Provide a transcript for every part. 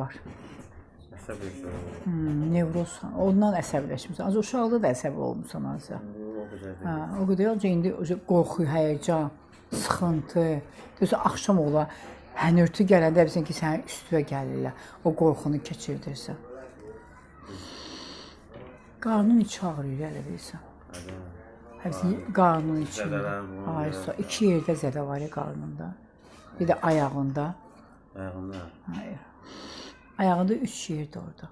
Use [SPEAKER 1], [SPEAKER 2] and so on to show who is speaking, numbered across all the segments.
[SPEAKER 1] var. Hmm, nevroz. Ondan əsəbləşmisən. Az uşaqda da əsəb olmusan
[SPEAKER 2] qədər
[SPEAKER 1] Hə, o qədər yox, indi qorxu, həyəcan, sıxıntı. Düzü axşam ola hənirti gələndə bilirsən ki, sənin üstünə gəlirlər. O qorxunu keçirdirsən. Qarnın içi ağrıyır elə bilirsən. Həbsi qarnın içində. Ay, so, iki yerdə zədə var ya qarnında. Bir də ayağında.
[SPEAKER 2] Ayağında.
[SPEAKER 1] Hayır. Ayağında üç yerdə orada.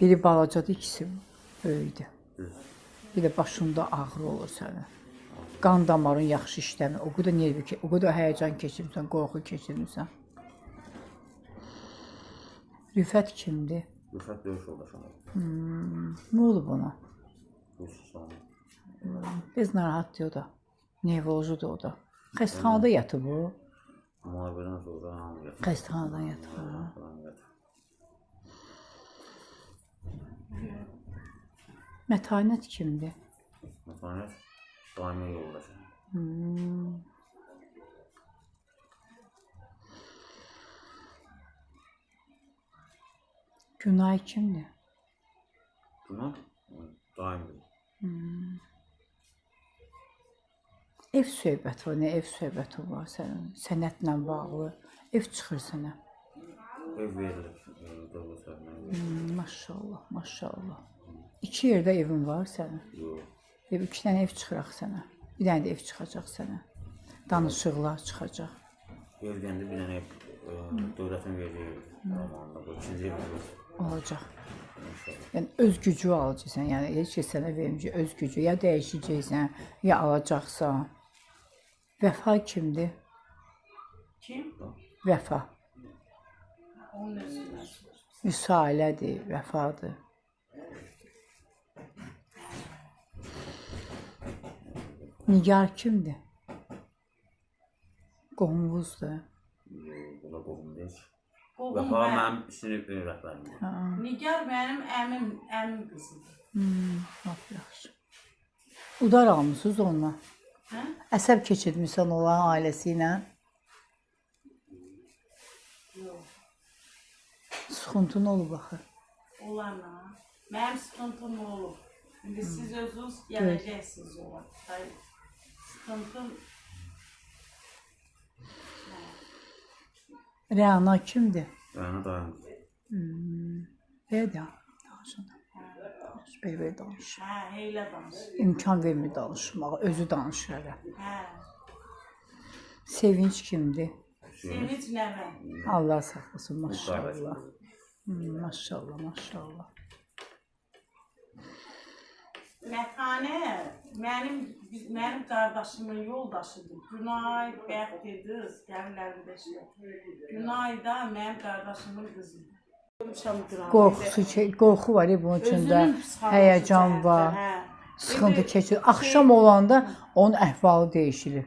[SPEAKER 1] Biri balacadır, ikisi böyükdür.
[SPEAKER 2] Düz.
[SPEAKER 1] Bir də başında ağrı olur sənin. Qan damarın yaxşı işləmir. O qədər nervi, o qədər həyəcan keçirmisən, qorxu keçirmisən. Rüfət kimdir?
[SPEAKER 2] Rüfət döyüş yoldaşım.
[SPEAKER 1] Nə olub ona? Biz narahatdır o da. Nevrozudur o da. Xəstəxanada yatıb o.
[SPEAKER 2] Müharibədən sonra hamı yatır.
[SPEAKER 1] Xəstəxanadan yatıb. o.
[SPEAKER 2] Falan yatır.
[SPEAKER 1] Mətanət kimdir?
[SPEAKER 2] Məsələn, daimi yoldaşım.
[SPEAKER 1] Günay kimdir?
[SPEAKER 2] Buna daimi.
[SPEAKER 1] Ev söhbəti var, nə ev söhbəti var sənin? Sənətlə bağlı ev çıxır sənə.
[SPEAKER 2] Ev verilir. Dövlət.
[SPEAKER 1] Hmm, Maşallah, maşallah. İki yerdə evin var sənin.
[SPEAKER 2] Yox.
[SPEAKER 1] Ev iki dənə ev çıxıraq sənə. Bir dənə də ev çıxacaq sənə. Danışıqlar çıxacaq.
[SPEAKER 2] Vergəndə bir dənə e, dövlətin verdiyi zamanında bu ikinci ev olur.
[SPEAKER 1] Olacaq. Yəni öz gücü alacaqsan. Yəni heç kəs sənə verməyəcək öz gücü. Ya dəyişəcəksən, ya alacaqsan. Vəfa kimdir?
[SPEAKER 3] Kim?
[SPEAKER 1] Vəfa.
[SPEAKER 3] Onun özündən.
[SPEAKER 1] Müsailədir, vəfadır. Nigar kimdir? Qohumuzdur.
[SPEAKER 2] Yox, buna qohum deyil.
[SPEAKER 3] Qohum
[SPEAKER 2] Vəfa
[SPEAKER 3] mən.
[SPEAKER 2] mənim sinif rəhbərimdir.
[SPEAKER 3] Nigar mənim əmim, əmim qızıdır.
[SPEAKER 1] Lap yaxşı. Udar almısınız onunla. Əsəb keçirmisən olan ailəsi ilə.
[SPEAKER 3] Yox.
[SPEAKER 1] Sıxıntın olub axı.
[SPEAKER 3] Olanla. Mənim sıxıntım olub. İndi siz özünüz gələcəksiniz ola. Sıxıntım
[SPEAKER 1] Rəna kimdir?
[SPEAKER 2] Yəni daim.
[SPEAKER 1] Belə də danışın. Belə danış.
[SPEAKER 3] hə, elə danış.
[SPEAKER 1] İmkan vermir danışmağa, özü danışır hələ.
[SPEAKER 3] Hə.
[SPEAKER 1] Sevinç kimdir?
[SPEAKER 3] Sevinç nəvə.
[SPEAKER 1] Allah saxlasın, maşallah. Hmm, maşallah, maşallah.
[SPEAKER 3] Mətanə mənim mənim qardaşımın yoldaşıdır. Günay, Bəxtidir, gəlirlərində işlə. Günay da mənim qardaşımın qızıdır.
[SPEAKER 1] Qorxusu, qorxu var ya bunun içində, həyəcan var,
[SPEAKER 3] hə.
[SPEAKER 1] sıxıntı keçir. Axşam olanda onun əhvalı dəyişilir.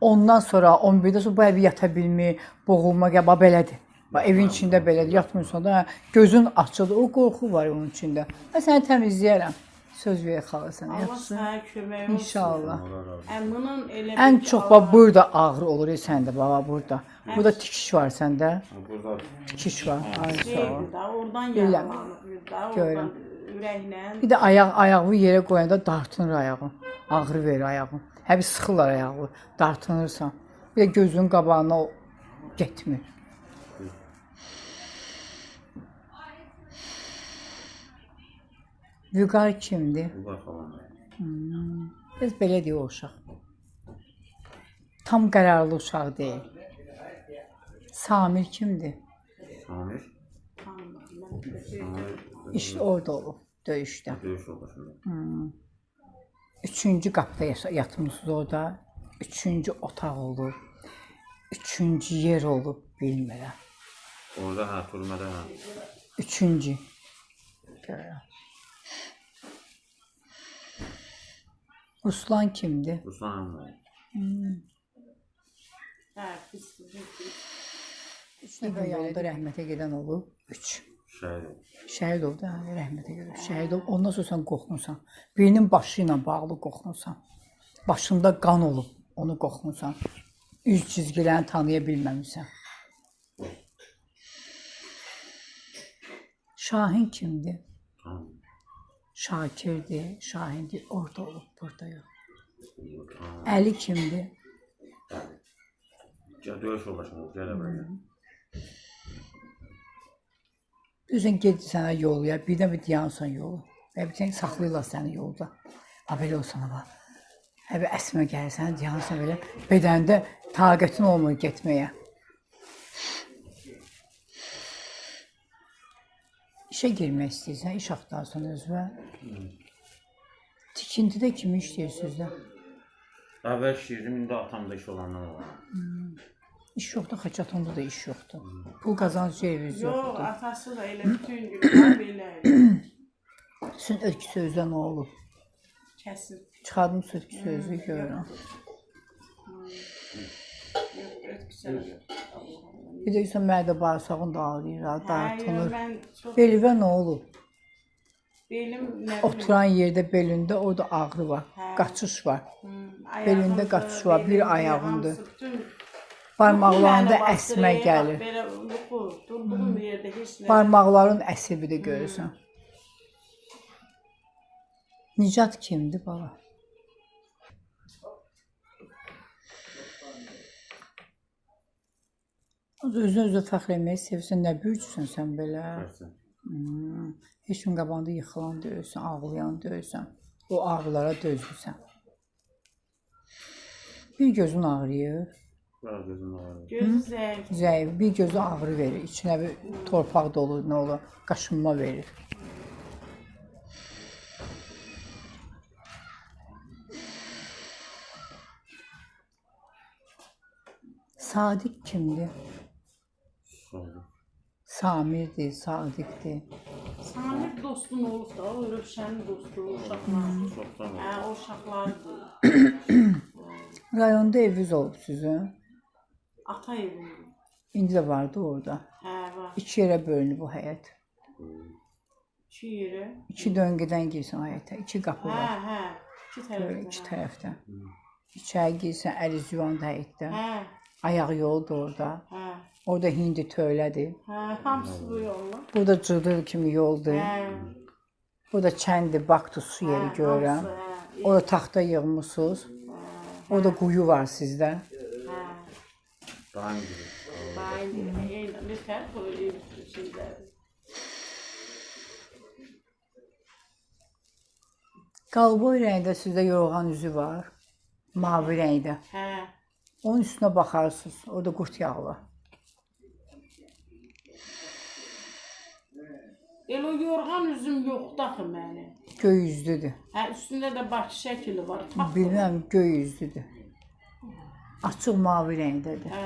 [SPEAKER 1] Ondan sonra 11-də sonra bu evi yata bilmir, boğulma gəl, bax belədir. Bax evin içində belədir, yatmırsan da hə, gözün açılır. O qorxu var onun içində. Mən səni təmizləyərəm. Söz ver xala sənə.
[SPEAKER 3] Allah
[SPEAKER 1] Yaxşı?
[SPEAKER 3] sənə kömək olsun.
[SPEAKER 1] İnşallah.
[SPEAKER 3] Bunun elə
[SPEAKER 1] Ən çox bax burada ağrı olur ya səndə baba burada. Burada tikiş var səndə.
[SPEAKER 2] Burada
[SPEAKER 1] Tikiş var. Ay sağ ol.
[SPEAKER 3] da, oradan
[SPEAKER 1] Biləm.
[SPEAKER 3] yaralanır da,
[SPEAKER 1] Görürəm.
[SPEAKER 3] oradan ürəklə.
[SPEAKER 1] Bir də ayaq ayağı yerə qoyanda dartınır ayağın. Ağrı verir ayağın. Həbi sıxırlar ayağı. Dartınırsan. Bir də gözünün qabağına getmir. Vüqar kimdir?
[SPEAKER 2] bu var falan.
[SPEAKER 1] Biz belə deyə o uşaq. Tam qərarlı uşaq deyil. Samir kimdir?
[SPEAKER 2] Samir. Samir.
[SPEAKER 1] İşte orada olub döyüşdə.
[SPEAKER 2] Döyüş yoldaşım.
[SPEAKER 1] Üçüncü qapıda yatmısınız orada. Üçüncü otaq olub. Üçüncü yer olub bilmirəm.
[SPEAKER 2] Orada hə, türmədə hə.
[SPEAKER 1] Üçüncü. Görürəm. Ruslan kimdir?
[SPEAKER 2] Ruslan Əmrəy.
[SPEAKER 3] Hə, pis.
[SPEAKER 1] Üç nəfər yanında rəhmətə gedən olub. Üç.
[SPEAKER 2] Şəhid.
[SPEAKER 1] Şəhid oldu, hə, rəhmətə gedib. Şəhid olub. Ondan sonra sən qorxmusan. Birinin başı ilə bağlı qorxmusan. Başında qan olub, onu qoxmusan. Üz cizgilərini tanıya bilməmisən. Şahin kimdir?
[SPEAKER 2] Tamam.
[SPEAKER 1] Şakirdir, Şahindir. Orada olub, burada yox. Əli kimdir?
[SPEAKER 2] Yani. Ya dövüş yoldaşım oldu. Gel buraya.
[SPEAKER 1] Üzün get sənə yol ya, birdən bir dayansan yolu. Və bir tane saxlayırlar səni yolda. Ha belə olsan ha. Hə bir əsmə gəlsən, dayansan belə bədəndə taqətin olmur getməyə. İşə girmək istəyirsən, iş axtarsan özünə. Tikintidə kimi işləyirsiniz də?
[SPEAKER 2] Əvvəl şiirdim, indi atamda iş olandan olan.
[SPEAKER 1] İş yoxdur, Xaçatında da iş yoxdur. Pul qazancı eviniz
[SPEAKER 3] Yox,
[SPEAKER 1] yoxdur.
[SPEAKER 3] atası da elə bütün günlər belə elə.
[SPEAKER 1] Sizin örgü sözdə nə olub?
[SPEAKER 3] Kəsir.
[SPEAKER 1] Çıxardım sözü sözü görürəm.
[SPEAKER 3] Yox, ötküsəl yox.
[SPEAKER 1] Bir də isə mədə bağırsağın da ağrıyır,
[SPEAKER 3] Hə,
[SPEAKER 1] dartınır.
[SPEAKER 3] çox
[SPEAKER 1] Belivə nə olub?
[SPEAKER 3] belim nə.
[SPEAKER 1] Oturan yerdə belində orada ağrı var,
[SPEAKER 3] Hə.
[SPEAKER 1] qaçış var.
[SPEAKER 3] Hmm,
[SPEAKER 1] belində qaçış var, bir
[SPEAKER 3] bütün-
[SPEAKER 1] Barmaqlarında əsmə gəlir.
[SPEAKER 3] Belə yuxu, durduğum yerdə heç nə.
[SPEAKER 1] Barmaqların əsəbi də görürsən. Nicat kimdir bala? Özünü özü fəxr etməyi sevirsən, nə büyücüsən sən belə? Hmm. Heç kim qabağında yıxılan deyilsən, ağlayan deyilsən. O ağrılara dözmüsən. Bir gözün ağrıyır.
[SPEAKER 3] Gözü zəif.
[SPEAKER 1] zəif, bir gözü ağrı verir. İçinə bir torpaq dolu, nə olur, qaşınma verir. Sadiq kimdir?
[SPEAKER 2] Soldu.
[SPEAKER 1] Samirdir, Sadiqdir.
[SPEAKER 3] Samir dostun olub da, o Rövşənin dostu, uşaqlar. Hə, o uşaqlardır.
[SPEAKER 1] Rayonda eviniz olub sizin.
[SPEAKER 3] Ata evində.
[SPEAKER 1] İndi də vardı orada.
[SPEAKER 3] Hə, var.
[SPEAKER 1] İki yerə bölünüb bu həyət.
[SPEAKER 3] İki yeri.
[SPEAKER 1] İki döngədən girsən həyətə. İki qapı
[SPEAKER 3] Hə,
[SPEAKER 1] var.
[SPEAKER 3] hə. İki
[SPEAKER 1] Böyle
[SPEAKER 3] tərəfdə.
[SPEAKER 1] iki tərəfdən. İçəri girsən əli zivan həyətdə.
[SPEAKER 3] Hə,
[SPEAKER 1] Ayaq yolu da orada.
[SPEAKER 3] hə.
[SPEAKER 1] Orada hindi tövlədir.
[SPEAKER 3] Hə, hamısı bu yolla.
[SPEAKER 1] Burada cırdır kimi yoldur.
[SPEAKER 3] Hə.
[SPEAKER 1] Burada çəndir, bakdı su yeri
[SPEAKER 3] hə,
[SPEAKER 1] görürəm.
[SPEAKER 3] hamısı, Hə,
[SPEAKER 1] Orada taxta yığmısınız. Orada quyu var sizdə.
[SPEAKER 3] hə.
[SPEAKER 2] Daha iyi gibi.
[SPEAKER 3] Bayan, eyni, lütfen böyle bir şeyler.
[SPEAKER 1] Qalboy rəngdə sizdə yorğan üzü var. Mavi rəngdə.
[SPEAKER 3] Hə.
[SPEAKER 1] Onun üstünə baxarsınız. Orada qurt yağı var.
[SPEAKER 3] El o yorğan üzüm yoxdur axı mənim.
[SPEAKER 1] Göy üzlüdür.
[SPEAKER 3] Hə, üstündə də baş şəkli var. Tap.
[SPEAKER 1] Bilməm, göy üzlüdür. Açıq mavi rəngdədir.
[SPEAKER 3] Hə.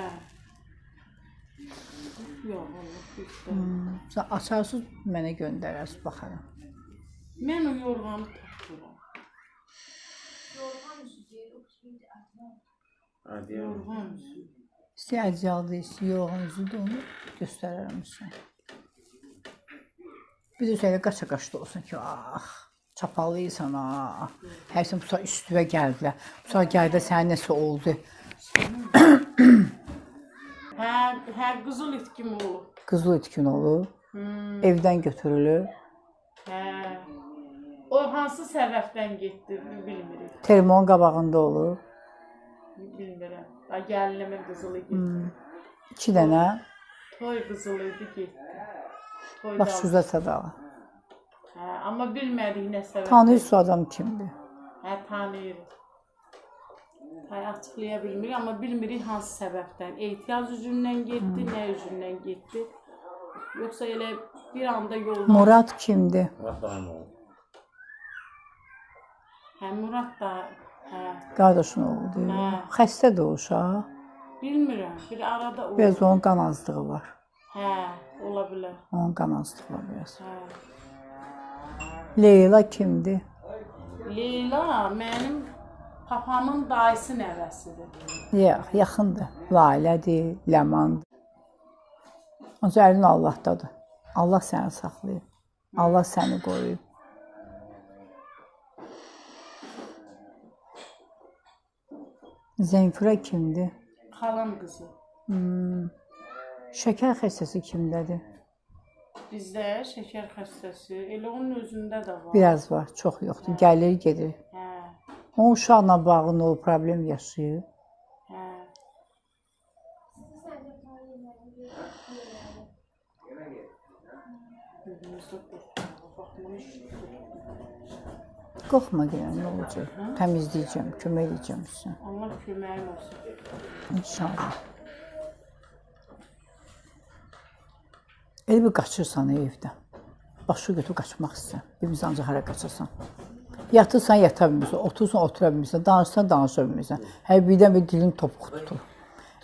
[SPEAKER 3] Yox, Allah, üstə.
[SPEAKER 1] Sən açarsınız, mənə göndərərsiniz, baxaram.
[SPEAKER 3] Mən o yorğanı tapıram.
[SPEAKER 2] Hadi ya.
[SPEAKER 3] Yorğan üzüm.
[SPEAKER 1] İstəyir əcaldı, istəyir yorğan üzüdür, onu göstərərəm sizə. Də şöyle qaça-qaçda olsun ki, ah, çapalıysan, ah. Hərsən bu saat üstüvə gəldilər. Bu saat gəldə sənə nəsə oldu.
[SPEAKER 3] Hə, hə qızıl it kimi olur.
[SPEAKER 1] Qızıl itkin olur,
[SPEAKER 3] Hmm,
[SPEAKER 1] evdən götürülür.
[SPEAKER 3] hə. O hansı səbəbdən getdi, bilmirik.
[SPEAKER 1] Termon qabağında olur.
[SPEAKER 3] Bilmirəm. Da gəlinimin qızılı getdi.
[SPEAKER 1] İki dənə,
[SPEAKER 3] Toy qızılı idi getdi.
[SPEAKER 1] Bax şurada sadalı.
[SPEAKER 3] Hə, amma bilmədik nə səbəbdən.
[SPEAKER 1] Tanıyırsınız adam kimdir?
[SPEAKER 3] Hə, tanıyırıq. Hə, açıqlaya bilmirik, amma bilmirik hansı səbəbdən. Ehtiyac üzündən getdi, nə üzündən getdi. Yoxsa elə bir anda yoldan...
[SPEAKER 1] Murad kimdir?
[SPEAKER 2] Murat daim oldu.
[SPEAKER 3] Hə, Murad da, hə,
[SPEAKER 1] Qardaşın oğludur.
[SPEAKER 3] Hə.
[SPEAKER 1] Xəstədir o uşaq.
[SPEAKER 3] bilmirəm, bir arada o...
[SPEAKER 1] Biraz onun qan azlığı var.
[SPEAKER 3] Hə, ola bilər.
[SPEAKER 1] Onun qan azlığı var biraz.
[SPEAKER 3] Hə.
[SPEAKER 1] Leyla kimdir?
[SPEAKER 3] Leyla mənim papamın dayısı nəvəsidir.
[SPEAKER 1] Yox, yaxındır. Lalədir, Ləmandır. Ancaq əlin Allahdadır. Allah səni saxlayıb. Allah səni qoruyub. Zenfira kimdir?
[SPEAKER 3] Xalam qızı.
[SPEAKER 1] Hmm. Şəkər xəstəsi kimdədir?
[SPEAKER 3] Bizdə şəkər xəstəsi elə onun özündə də var.
[SPEAKER 1] Biraz var, çox yoxdur. Gəlir, gedir.
[SPEAKER 3] Hə,
[SPEAKER 1] O uşaqla bağlı nə olub, problem yaşayır.
[SPEAKER 3] hə.
[SPEAKER 1] Qorxma gələn nə olacaq? Təmizləyəcəm, kömək edəcəm sizə.
[SPEAKER 3] Allah köməyin olsun.
[SPEAKER 1] İnşallah. Elə bir qaçırsan evdən. Başı götürüb qaçmaq istəyirsən. Birimiz ancaq hara qaçırsan. Yatırsan, yata bilmirsən, otursan, otura bilmirsən, danışsan, danışa bilmirsən. Hər birdən bir dilin topuq tutur.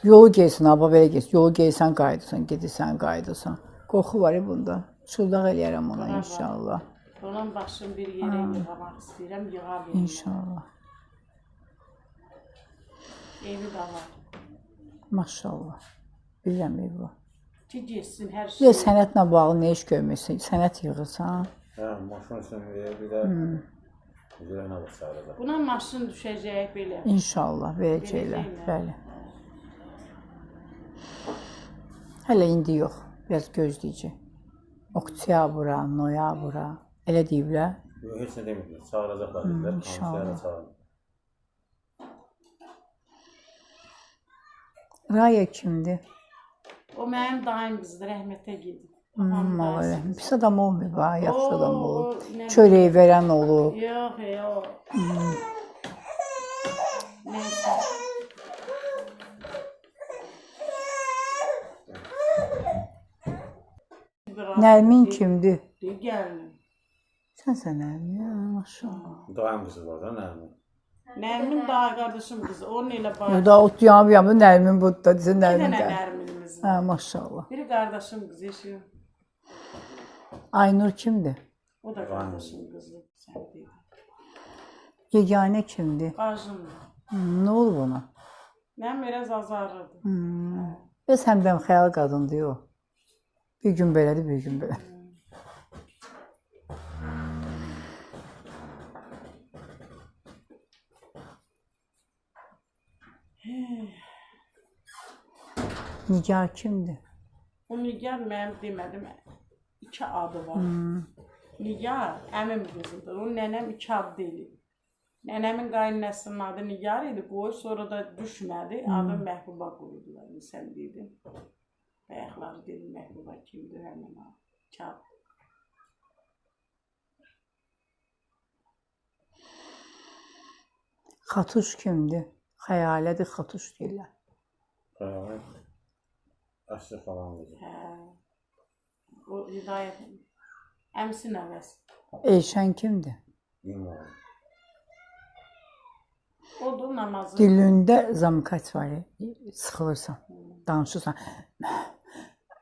[SPEAKER 1] Yolu geysən, aba belə geç. Yolu geysən, qayıdırsan, gedirsən, qayıdırsan. Qorxu var ya bunda. Çıldaq eləyərəm ona inşallah.
[SPEAKER 3] Onun başını bir yerə yığmaq istəyirəm, yığa bilmirəm.
[SPEAKER 1] İnşallah.
[SPEAKER 3] Evi də var.
[SPEAKER 1] Maşallah. Bilirəm ev var.
[SPEAKER 3] Ki getsin hər şey.
[SPEAKER 1] sənətlə bağlı nə iş görmürsən? Sənət yığırsan.
[SPEAKER 2] Hə, maşın üçün bir də
[SPEAKER 1] Hmm.
[SPEAKER 2] üzərinə basarlar.
[SPEAKER 3] Buna maşın düşəcək belə.
[SPEAKER 1] İnşallah verəcəklər. Bəli. Hələ indi yox. Biraz gözləyəcək. Oktyabra, noyabra. Elə deyiblər.
[SPEAKER 2] Yox, heç nə deməyiblər. Çağıracaqlar dedilər.
[SPEAKER 1] inşallah.
[SPEAKER 2] Çağırdı.
[SPEAKER 1] Raya kimdir?
[SPEAKER 3] O mənim dayım qızdır, rəhmətə gedib.
[SPEAKER 1] Hmm,
[SPEAKER 3] Hamı
[SPEAKER 1] Allah
[SPEAKER 3] dayısı.
[SPEAKER 1] rəhmət. Pis adam olmayıb ha, yaxşı adam
[SPEAKER 3] Oo,
[SPEAKER 1] olub.
[SPEAKER 3] nə-
[SPEAKER 1] Çörək verən olub.
[SPEAKER 3] Yox, yox. Neyse. Biraz
[SPEAKER 1] Nərmin
[SPEAKER 3] deyil-
[SPEAKER 1] kimdir?
[SPEAKER 3] deyil, Gəlinim.
[SPEAKER 1] Sən sən Nərmin, ha, maşallah.
[SPEAKER 2] Dayım qızı var da, Nərmin.
[SPEAKER 3] Nərmin daha qardaşım qızı. Onun elə var.
[SPEAKER 1] Burada ot yanıb yanıb Nərmin burada desə
[SPEAKER 3] Bir
[SPEAKER 1] Nərmin
[SPEAKER 3] Nərminimiz
[SPEAKER 1] Hə, maşallah.
[SPEAKER 3] Biri qardaşım qızı yaşıyor.
[SPEAKER 1] Aynur kimdir?
[SPEAKER 3] O da qardaşım qızı. Sən deyil.
[SPEAKER 1] Yeganə kimdir?
[SPEAKER 3] Bacımdır.
[SPEAKER 1] Hmm, nə olub ona?
[SPEAKER 3] Mən biraz azarlıdır.
[SPEAKER 1] Hmm. Bəs həmdəm xəyal qadındır o. Bir gün belədir, bir gün belə. Nigar kimdir?
[SPEAKER 3] O Nigar mənim demədim. İki adı var.
[SPEAKER 1] Hmm.
[SPEAKER 3] Nigar əmim qızıdır. O nənəm iki ad deyil. Nənəmin qaynanəsinin adı Nigar idi. Qoy sonra da düşmədi. Adı Məhbuba qoydular. Sən dedin. Bayaqlar dedim Məhbuba kimdir həmin o. Çap.
[SPEAKER 1] Xatuş kimdir? Xəyalədir, xatuş deyirlər.
[SPEAKER 2] Xəyalət. Aslı falan qızı.
[SPEAKER 3] Hə. O Hidayət əmsi nəvəsi.
[SPEAKER 1] Elşən kimdir?
[SPEAKER 2] Bilmirəm.
[SPEAKER 3] O da namazı.
[SPEAKER 1] Dilində zamkaç var. Sıxılırsan, danışırsan.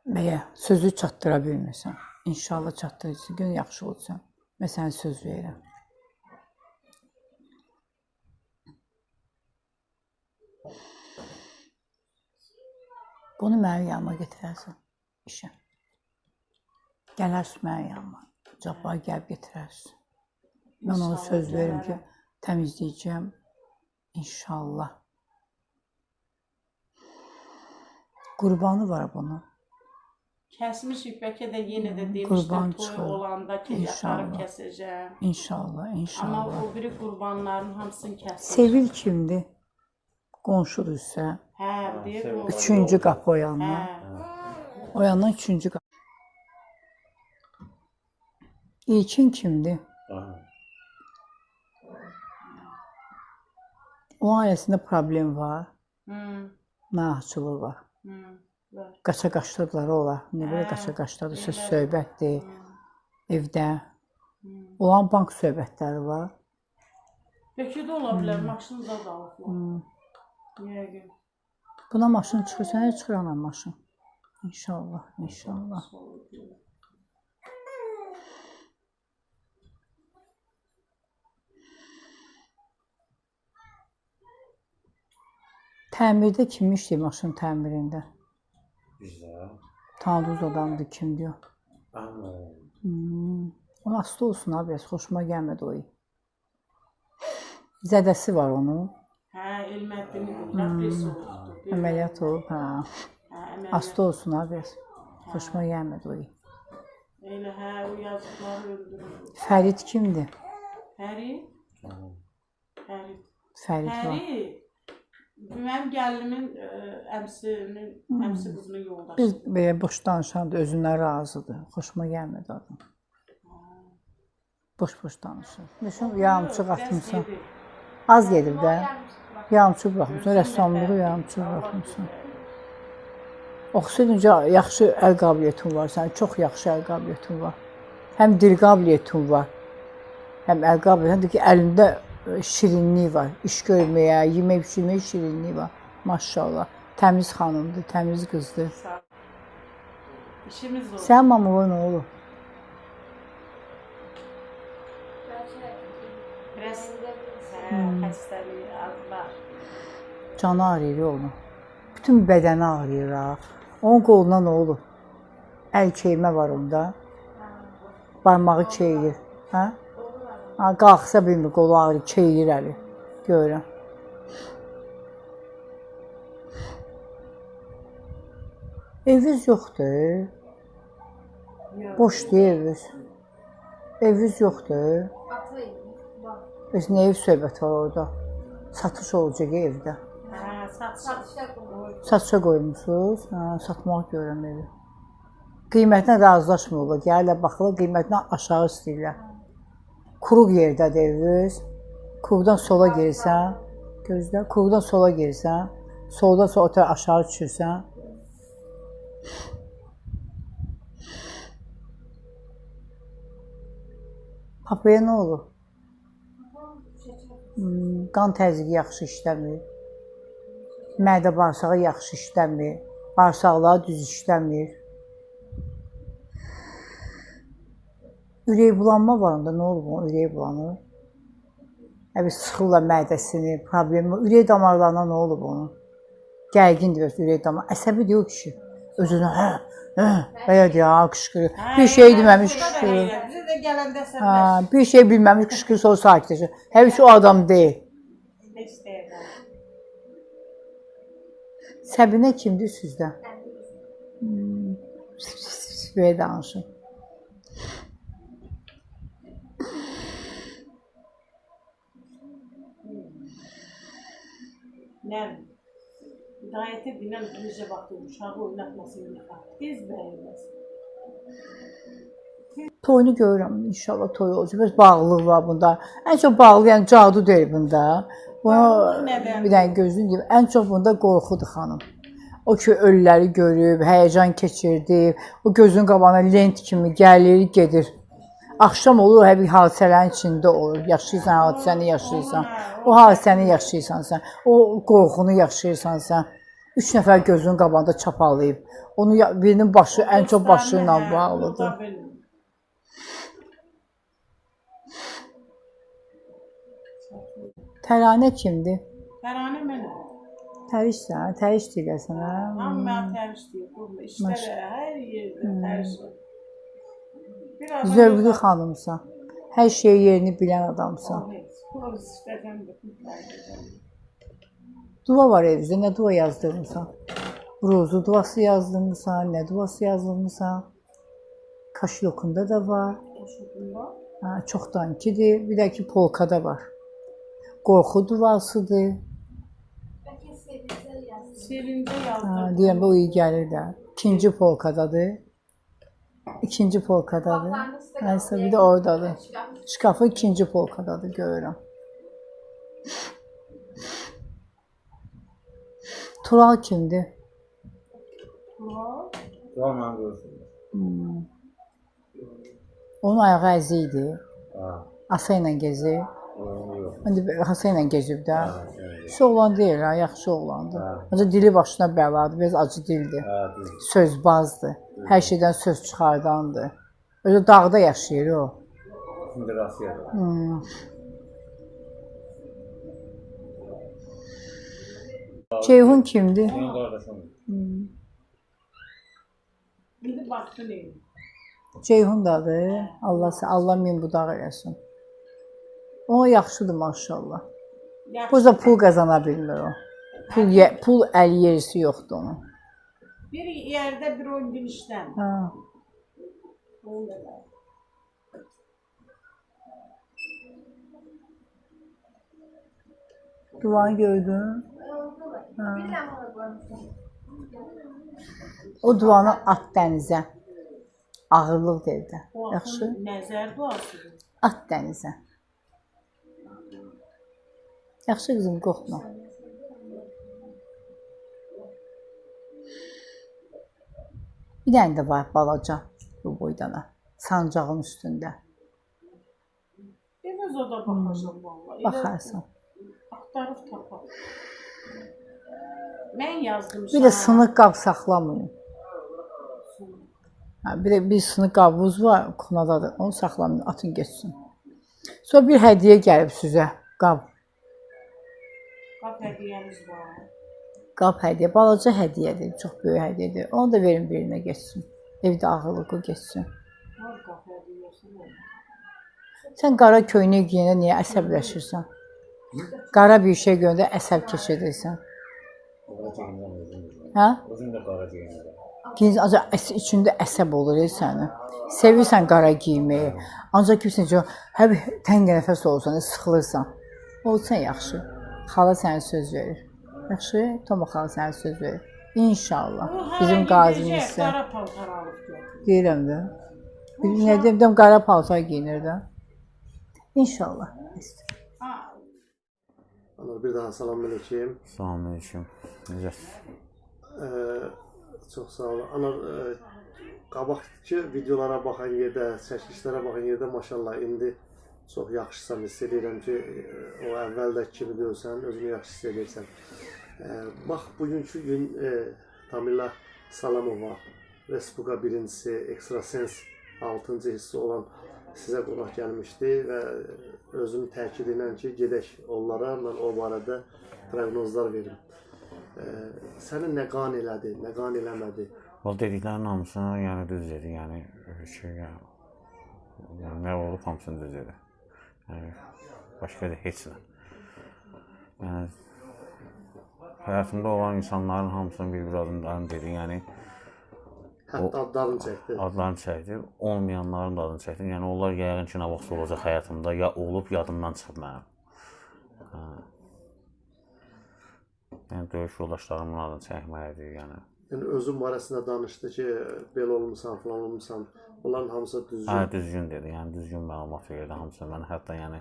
[SPEAKER 1] Məyə sözü çatdıra bilmirsən. İnşallah çatdırıcı gün yaxşı olsun. Mən sənə söz verirəm. Bunu mənim yanıma gətirərsən işə. Gələrsən mənim yanıma. Cabbar gəlib gətirərsən. Mən ona söz verim ki, təmizləyəcəm. İnşallah. Qurbanı var bunun.
[SPEAKER 3] Kəsmişik bəlkə də yenə də demişlər toy olanda ki, yaparıb kəsəcəm.
[SPEAKER 1] İnşallah,
[SPEAKER 3] Amma
[SPEAKER 1] inşallah.
[SPEAKER 3] o biri qurbanların hamısını kəsir.
[SPEAKER 1] Sevil kimdir? Qonşudur isə.
[SPEAKER 3] Hə, deyir.
[SPEAKER 1] Üçüncü qapı o yandan.
[SPEAKER 3] Hə.
[SPEAKER 1] O yandan üçüncü qapı. İlkin kimdir? O ailəsində problem var,
[SPEAKER 3] Hı,
[SPEAKER 1] narahatçılığı var.
[SPEAKER 3] hı. var.
[SPEAKER 1] Qaça qaçdıqları olar. Nə belə
[SPEAKER 3] Hə,
[SPEAKER 1] qaça qaçdadır, söz söhbətdir evdə. Olan bank söhbətləri var.
[SPEAKER 3] Bəlkə də ola bilər, maşınıza da alıblar.
[SPEAKER 1] Hmm.
[SPEAKER 3] Yəqin.
[SPEAKER 1] Buna maşın çıxır, sənə çıxır ana maşın. İnşallah, inşallah. Təmirdə kim işləyir maşın təmirində?
[SPEAKER 2] Bizdə.
[SPEAKER 1] Tanıdığınız adamdır kim diyor.
[SPEAKER 2] Amma
[SPEAKER 1] Hmm. O hasta olsun abi, biraz xoşuma gəlmədi o. Zədəsi var onun.
[SPEAKER 3] Hə, Elməddin depressiya oldu.
[SPEAKER 1] Əməliyyat olub, hə. Hasta olsun ha biraz. Xoşuma gəlmədi o.
[SPEAKER 3] Elə hə, o yazıqları öldürüldü.
[SPEAKER 1] Fərid kimdir?
[SPEAKER 3] Pəri? Pəri.
[SPEAKER 1] Fərid var.
[SPEAKER 3] Mənim gəlinimin əmsinin, əmsi qızının yoldaşı.
[SPEAKER 1] Biz belə boş danışanda özündən razıdır. Xoşuma gəlmədi adam. Boş-boş danışır. Məsələn, yarımçıq atmısan. Az gedib də. Yarımçıq buraxmısan. Rəssamlığı yarımçıq buraxmısan. Oxusaydın yaxşı əl qabiliyyətin var. Sənin çox yaxşı əl qabiliyyətin var. Həm dil qabiliyyətin var. Həm əl qabiliyyətin ki, əlində e, şirinlik var. İş görməyə, yemək bişirməyə şirinlik var. Maşallah. Təmiz xanımdır, təmiz qızdır.
[SPEAKER 3] İşimiz zor.
[SPEAKER 1] Sən mamava nə olub?
[SPEAKER 3] Biraz hə, xəstəliyi az var.
[SPEAKER 1] Canı ağrıyır onu. Bütün bədəni ağrıyır ha. Onun qoluna nə olub? Əl keymə var onda. Barmağı keyir. Hə? Ha, qalxsa bilmir, qolu ağrıyır, keyir əli. Görürəm. Eviniz yoxdur. Boşdur eviniz. Eviniz yoxdur. Biz nə ev söhbət var orada? Satış olacaq evdə.
[SPEAKER 3] Satış.
[SPEAKER 1] Satışa qoymusunuz? Hə, satmaq görürəm evi. Qiymətlə razılaşmırlar. Gəlirlər baxırlar, qiymətdən aşağı istəyirlər. Quruq yerdədir eviniz. Quruqdan sola girsən, gözlə, quruqdan sola girsən, soldan sonra o tərəf aşağı düşürsən. Papaya nə olur? Hmm, qan təzyiqi yaxşı işləmir. Mədə bağırsağı yaxşı işləmir. Bağırsaqları düz işləmir. Ürək bulanma var onda, nə olub onun ürək bulanır? Həbi sıxırlar mədəsini, problemi. Ürək damarlarına nə olub onun? Gərgindir öz ürək damar. Əsəbi deyil kişi. Özünə hə, hə, belə deyir, ha, qışqırır. Bir şey deməmiş qışqırır. Ha, bir şey bilməmiş qışqırır, sonra sakitləşir. Həbi o adam deyil.
[SPEAKER 3] nə istəyirsən?
[SPEAKER 1] Səbinə kimdir sizdə? Hmm. Belə danışın.
[SPEAKER 3] Nə? Hidayətə dinən necə vaxt uşağı oynatmasın yıxa. Tez bəyənməz.
[SPEAKER 1] Toyunu görürəm inşallah toy olacaq. Bəs bağlılıq var bunda. Ən çox bağlı, yəni cadu deyil bunda. Bunu bir dənə gözün deyim. Ən çox bunda qorxudur xanım. O ki ölüləri görüb, həyəcan keçirdi. O gözün qabağına lent kimi gəlir, gedir. Axşam olur, hər bir hadisələrin içində olur. Yaşayırsan, hadisəni yaşayırsan. O hadisəni yaşayırsan sən. O qorxunu yaşayırsan sən. Üç nəfər gözün qabağında çapalayıb. Onu birinin başı ən çox başı ilə
[SPEAKER 3] Hə,
[SPEAKER 1] bağlıdır.
[SPEAKER 3] Unuda bilmir.
[SPEAKER 1] Təranə kimdir?
[SPEAKER 3] Təranə mənə.
[SPEAKER 1] Tərişsən, təriş deyirsən hə?
[SPEAKER 3] Hamı mənə təriş deyir. Qurma, işlərə, hər yerdə təriş var. Bir adam
[SPEAKER 1] Zövqlü
[SPEAKER 3] yox,
[SPEAKER 1] xanımsan. Hər şey yerini bilən adamsan.
[SPEAKER 3] heç. Qoz istəsən də mütləq.
[SPEAKER 1] Dua var evdə. Nə dua yazdırmısan? Ruzu duası yazdırmısan, nə duası yazdırmısan? Kaşlokunda da var.
[SPEAKER 3] Qoşulduğunda
[SPEAKER 1] Ha, çoxdankidir. Bir də ki polkada var. Qorxu duasıdır.
[SPEAKER 3] Sevincə
[SPEAKER 1] Ha,
[SPEAKER 3] yazdım.
[SPEAKER 1] deyirəm o iyi gəlir də. İkinci polkadadır. İkinci polkadadır. Nəysə bir də oradadır. Şkafı ikinci polkadadır görürəm. Tural kimdir?
[SPEAKER 2] Tamam görsün.
[SPEAKER 1] Hmm. Onun ayağı əzi idi.
[SPEAKER 2] Ha.
[SPEAKER 1] Asa ilə gezir. İndi Asa ilə gezib də. Pis oğlan deyil ha, yaxşı oğlandır.
[SPEAKER 2] Ha.
[SPEAKER 1] Ancaq dili başına bəladır, biraz acı dildir. Sözbazdır. Hər şeydən söz çıxardandır. Özü dağda yaşayır o.
[SPEAKER 2] Şimdi Rusya'da.
[SPEAKER 1] Hmm. Ceyhun kimdir?
[SPEAKER 2] Senin kardeşin.
[SPEAKER 3] İndi baxdı nə?
[SPEAKER 1] Ceyhun dadır. Allah Allah min budaq eləsin. O yaxşıdır maşallah.
[SPEAKER 3] Yaxşı.
[SPEAKER 1] Burada pul qazana bilmir o. Pul ye, pul əl yerisi yoxdur onun.
[SPEAKER 3] Bir yerdə bir 10 gün işləm. Var.
[SPEAKER 1] Duvarı gördün? Ha. O duanı at dənizə. Ağırlıq dedi. Yaxşı.
[SPEAKER 3] nəzər duasıdır.
[SPEAKER 1] At dənizə. Yaxşı qızım, qorxma. Bir dənə də var balaca bu boydana. Sancağın üstündə.
[SPEAKER 3] Biraz o da baxacam vallahi.
[SPEAKER 1] Baxarsan.
[SPEAKER 3] Axtarıb tapar. Mən yazdım.
[SPEAKER 1] Bir də sınıq qab saxlamayın. Ha, bir də bir sınıq qabımız var, konadadır. Onu saxlamayın, atın getsin. Sonra bir hədiyyə gəlib sizə. Qab.
[SPEAKER 3] Qap hədiyyəmiz var.
[SPEAKER 1] Qab hədiyyə, balaca hədiyyədir, çox böyük hədiyyədir. Onu da verin birinə getsin. Evdə ağırlığı getsin.
[SPEAKER 3] Var qap hədiyyəsi.
[SPEAKER 1] Sən qara köynək geyəndə niyə əsəbləşirsən? Qara bir şey görəndə əsəb keçirirsən. Hə?
[SPEAKER 2] Özün də qara geyinir.
[SPEAKER 1] Giyin ancaq içində əsəb olur ey səni. Sevirsən qara geyməyi. Ancaq kimsə ki, hər tənq nəfəs olsan, sıxılırsan. Olsan yaxşı. Xala sənə söz verir. Yaxşı? Toma xala sənə söz verir. İnşallah. Bizim qazimizsə.
[SPEAKER 3] Qara paltar alıb gətir.
[SPEAKER 1] Deyirəm də. Bir nə deyim, deyim qara paltar geyinir də. İnşallah.
[SPEAKER 3] Ha,
[SPEAKER 4] Anar bir daha salamünaleyküm.
[SPEAKER 2] Salamünaleyküm. Necəsiz?
[SPEAKER 4] Ee, çox sağ olun. Anar qabaqki videolara baxan yerdə, çəkilişlərə baxan yerdə maşallah indi çox yaxşısan hiss edirəm ki, e, o əvvəldəki kimi deyilsən, özünü yaxşı hiss edirsən. E, bax bugünkü gün e, Tamila Salamova Respublika birincisi Extrasens 6-cı hissi olan sizə qonaq gəlmişdi və özüm təkid edirəm ki, gedək onlara mən o barədə proqnozlar verim. Ə, səni nə qan elədi, nə qan eləmədi?
[SPEAKER 2] O dediklərin hamısını yəni düz dedi. Yəni şey yəni, yəni nə olub hamısını düz dedi. Yəni başqa da heç nə. Yəni həyatımda olan insanların hamısını bir-bir adından dedi. Yəni
[SPEAKER 4] Hətta adlarını çəkdi.
[SPEAKER 2] adlarını çəkdi, olmayanların da adını çəkdi. Yəni onlar yəqin ki, nə vaxt olacaq həyatımda ya olub yadımdan çıxıb mənim. Hə. Yəni döyüş yoldaşlarımın adını çəkməkdir, yəni.
[SPEAKER 4] Yəni özün barəsində danışdı ki, belə olmusan, falan olmusan. Onların hamısı düzgün.
[SPEAKER 2] Hə, düzgün dedi. Yəni düzgün məlumat verdi hamısını. Mən hətta yəni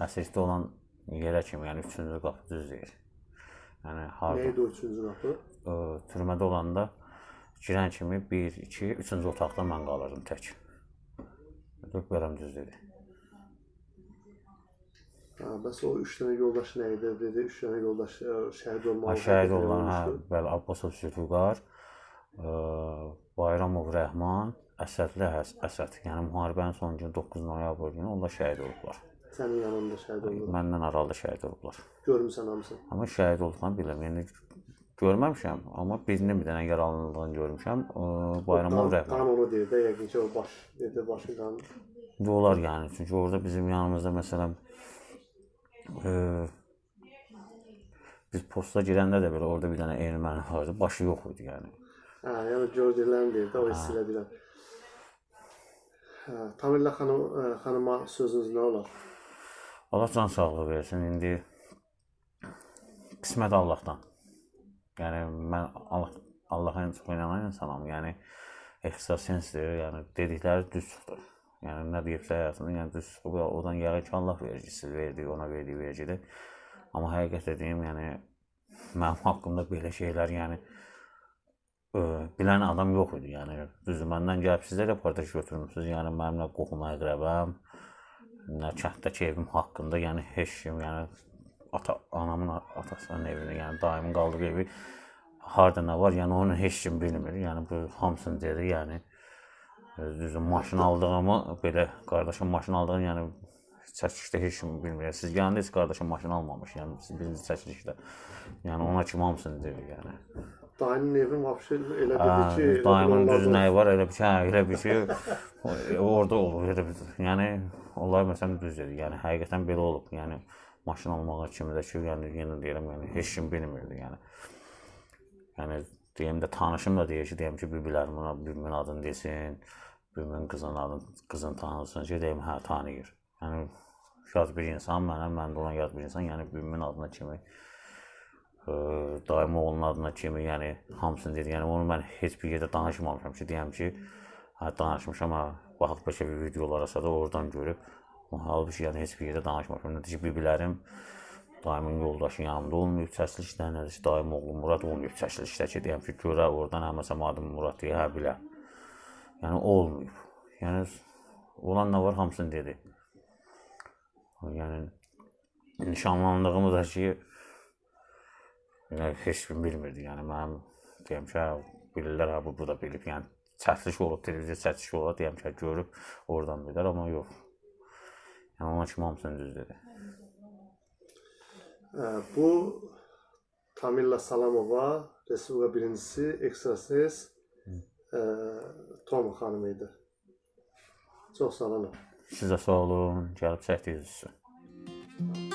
[SPEAKER 2] əsasda olan yerə kimi, yəni 3-cü qapı düz deyir. Yəni harda
[SPEAKER 4] Nə idi o üçüncü qapı?
[SPEAKER 2] ə, türmədə olanda girən kimi 1, 2, 3-cü otaqda mən qalırdım tək. Dörd bölüm düz dedi.
[SPEAKER 4] Hə, bəs o 3 dənə yoldaş nə idi? Dedi 3 dənə yoldaş ə, şəhid olmalı.
[SPEAKER 2] Ha, şəhid olan, hə, bəli, Abbasov Zülfüqar, ə, Bayramov Rəhman, Əsədli Həs Əsəd. Yəni müharibənin son günü 9 noyabr günü onlar şəhid olublar.
[SPEAKER 4] Sənin yanında şəhid oldu.
[SPEAKER 2] Məndən aralı şəhid olublar.
[SPEAKER 4] Görmüsən hamısını.
[SPEAKER 2] Amma şəhid olduqlarını bilirəm. Yəni görməmişəm, amma birinin bir dənə yaralındığını görmüşəm. Bayramov Rəhman.
[SPEAKER 4] Qan onu deyir də, yəqin ki o baş, dedi başı qan.
[SPEAKER 2] İndi olar yəni. Çünki orada bizim yanımızda məsələn ə, biz posta girəndə də belə orada bir dənə erməni vardı. Başı yox idi yəni.
[SPEAKER 4] Hə, yəni gördüklərini deyir də, o hiss elədilər. Hə, Tamilla xanım ə, xanıma sözünüz nə olar?
[SPEAKER 2] Allah can sağlığı versin. İndi qismət Allahdan. Yəni mən Allah Allaha ən çox inanan insanam. Yəni ekstrasensdir. Yəni dedikləri düz çıxdı. Yəni nə deyibsə həyatında, yəni düz çıxıb. Oradan yəqin ki, Allah vericisi verdi, ona verdiyi vericidir. Amma həqiqət dediyim, yəni mənim haqqımda belə şeylər, yəni bilən adam yox idi. Yəni düzdür, məndən gəlib sizə reportaj götürmüsüz. Yəni mənim nə qohum əqrəbəm, nə kənddəki evim haqqında, yəni heç kim, yəni ata anamın atasının evini, yəni daimin qaldığı evi harda nə var, yəni onu heç kim bilmir. Yəni bu hamısını dedi, yəni e, düzdür, maşın aldığımı belə qardaşım maşın aldığını, yəni çəkilişdə heç kim bilmir. Siz heç qardaşım maşın almamış, yəni siz birinci çəkilişdə. Yəni ona kim hamısını dedi, yəni.
[SPEAKER 4] Dayının evi vəbşə elə dedi ki,
[SPEAKER 2] daimin düz nəyi var, elə bir şey, hə, elə bir şey orada olur, elə bir. Yəni onlar məsələn düz dedi. Yəni həqiqətən belə olub. Yəni maşın almağa kimi də ki, yəni yenə deyirəm, yəni heç kim bilmirdi, yəni. Yəni deyim də tanışım da deyir ki, deyim ki, biblərim ona bibimin adını desin, bibimin qızın adını, qızın tanısın ki, deyim hə tanıyır. Yəni yad bir insan mənəm, mən də ona yad bir insan, yəni bibimin adına kimi daimi oğlunun adına kimi, yəni hamısını dedi. Yəni onu mən heç bir yerdə danışmamışam ki, deyəm ki, hə danışmışam, hə baxıb bəlkə bir videolara da oradan görüb. Halbuki yəni heç bir yerdə danışmamışam. Nəticə biblərim daimin yoldaşı yanımda olmayıb çəkilişdə, nədir daim oğlum Murad olmayıb çəkilişdə ki, deyəm ki, görə oradan həməsəm adım Murad deyə, hə bilə. Yəni olmayıb. Yəni olan nə var hamısını dedi. Yəni nişanlandığımı da ki, yəni heç kim bilmirdi. Yəni mənim deyəm ki, hə, bilirlər, hə, bu, bu da bilib. Yəni çəkiliş olub, televiziya çəkilişi olub, deyəm ki, hə, görüb oradan bilər, amma yox. Yəni ona kimi hamısını düz dedi.
[SPEAKER 4] Bu Tamilla Salamova Respublika birincisi ekstrasens Tom xanım idi. Çox sağ olun.
[SPEAKER 2] Sizə sağ olun, gəlib çəkdiyiniz üçün.